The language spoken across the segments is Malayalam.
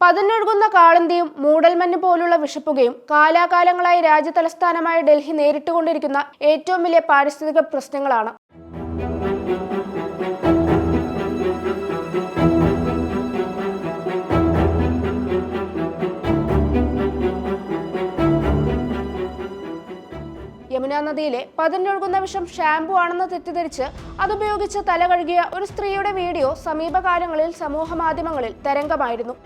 പതിനൊഴുകുന്ന കാളന്തിയും മൂടൽമഞ്ഞ് പോലുള്ള വിഷപ്പുകയും കാലാകാലങ്ങളായി രാജ്യതലസ്ഥാനമായ ഡൽഹി നേരിട്ടുകൊണ്ടിരിക്കുന്ന ഏറ്റവും വലിയ പാരിസ്ഥിതിക പ്രശ്നങ്ങളാണ്. യമുനാ നദിയിലെ പതിനൊഴുകുന്ന വിഷം ഷാംപൂ ആണെന്ന് തെറ്റിദ്ധരിച്ച് അതുപയോഗിച്ച് തല കഴുകിയ ഒരു സ്ത്രീയുടെ വീഡിയോ സമീപകാലങ്ങളിൽ സമൂഹ മാധ്യമങ്ങളിൽ തരംഗമായിരുന്നു.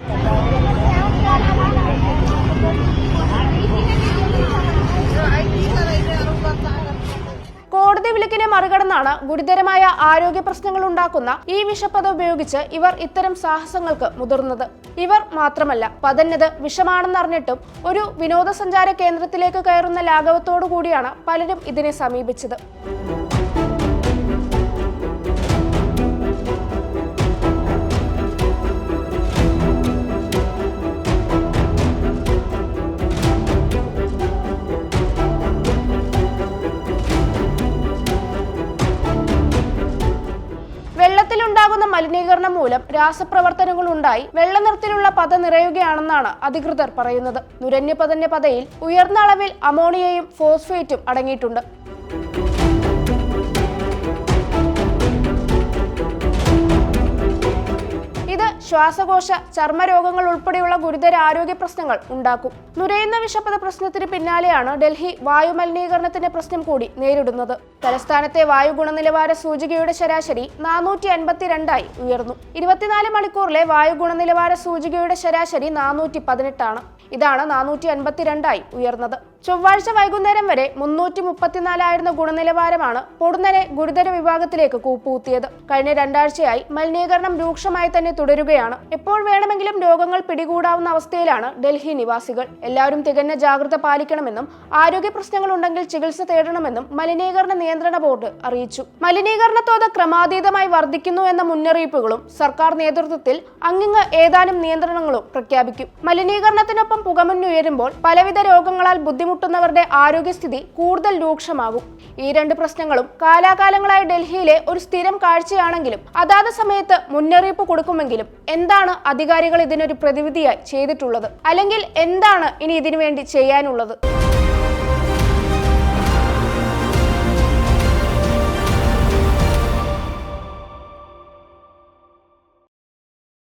കോടതി വിലക്കിനെ മറികടന്നാണ് ഗുരുതരമായ ആരോഗ്യ പ്രശ്നങ്ങൾ ഉണ്ടാക്കുന്ന ഈ വിഷപ്പത ഉപയോഗിച്ച് ഇവർ ഇത്തരം സാഹസങ്ങൾക്ക് മുതിർന്നത്. ഇവർ മാത്രമല്ല പതഞ്ഞത് വിഷമാണെന്നറിഞ്ഞിട്ടും ഒരു വിനോദസഞ്ചാര കേന്ദ്രത്തിലേക്ക് കയറുന്ന ലാഘവത്തോടു കൂടിയാണ് പലരും ഇതിനെ സമീപിച്ചത്. മലിനീകരണം മൂലം രാസപ്രവർത്തനങ്ങൾ ഉണ്ടായി വെള്ളനിറത്തിലുള്ള പത നിറയുകയാണെന്നാണ് അധികൃതർ പറയുന്നത്. നുരഞ്ഞു പതയിൽ ഉയർന്ന അളവിൽ അമോണിയയും ഫോസ്ഫേറ്റും അടങ്ങിയിട്ടുണ്ട്. ശ്വാസകോശ ചർമ്മരോഗങ്ങൾ ഉൾപ്പെടെയുള്ള ഗുരുതര ആരോഗ്യ പ്രശ്നങ്ങൾ ഉണ്ടാക്കും. നുരയുന്ന വിഷപ്പത പ്രശ്നത്തിന് പിന്നാലെയാണ് ഡൽഹി വായു മലിനീകരണത്തിന്റെ പ്രശ്നം കൂടി നേരിടുന്നത്. തലസ്ഥാനത്തെ വായു ഗുണനിലവാര സൂചികയുടെ ശരാശരി നാനൂറ്റി അൻപത്തിരണ്ടായി ഉയർന്നു. ഇരുപത്തിനാല് മണിക്കൂറിലെ വായു ഗുണനിലവാര സൂചികയുടെ ശരാശരി നാനൂറ്റി പതിനെട്ടാണ് ഇതാണ് നാനൂറ്റി അൻപത്തിരണ്ടായി ഉയർന്നത്. ചൊവ്വാഴ്ച വൈകുന്നേരം വരെ മുന്നൂറ്റി മുപ്പത്തിനാലായിരുന്ന ഗുണനിലവാരമാണ് പൊടുന്നനെ ഗുരുതര വിഭാഗത്തിലേക്ക് കൂപ്പുകുത്തിയത്. കഴിഞ്ഞ രണ്ടാഴ്ചയായി മലിനീകരണം രൂക്ഷമായി തന്നെ തുടരുകയാണ്. എപ്പോൾ വേണമെങ്കിലും രോഗങ്ങൾ പിടികൂടാവുന്ന അവസ്ഥയിലാണ് ഡൽഹി നിവാസികൾ. എല്ലാവരും തികഞ്ഞ ജാഗ്രത പാലിക്കണമെന്നും ആരോഗ്യ പ്രശ്നങ്ങൾ ഉണ്ടെങ്കിൽ ചികിത്സ തേടണമെന്നും മലിനീകരണ നിയന്ത്രണ ബോർഡ് അറിയിച്ചു. മലിനീകരണ തോത് ക്രമാതീതമായി വർദ്ധിക്കുന്നു എന്ന മുന്നറിയിപ്പുകളും സർക്കാർ നേതൃത്വത്തിൽ അങ്ങിങ്ങ് ഏതാനും നിയന്ത്രണങ്ങളും പ്രഖ്യാപിക്കും. മലിനീകരണത്തിനൊപ്പം പുകമഞ്ഞുയരുമ്പോൾ പലവിധ രോഗങ്ങളാൽ ബുദ്ധിമുട്ടുന്നവരുടെ ആരോഗ്യസ്ഥിതി കൂടുതൽ രൂക്ഷമാകും. ഈ രണ്ട് പ്രശ്നങ്ങളും കാലാകാലങ്ങളായി ഡൽഹിയിലെ ഒരു സ്ഥിരം കാഴ്ചയാണെങ്കിലും അതാത് സമയത്ത് മുന്നറിയിപ്പ് കൊടുക്കുമെങ്കിലും എന്താണ് അധികാരികൾ ഇതിനൊരു പ്രതിവിധിയായി ചെയ്തിട്ടുള്ളത്? അല്ലെങ്കിൽ എന്താണ് ഇനി ഇതിനുവേണ്ടി ചെയ്യാനുള്ളത്?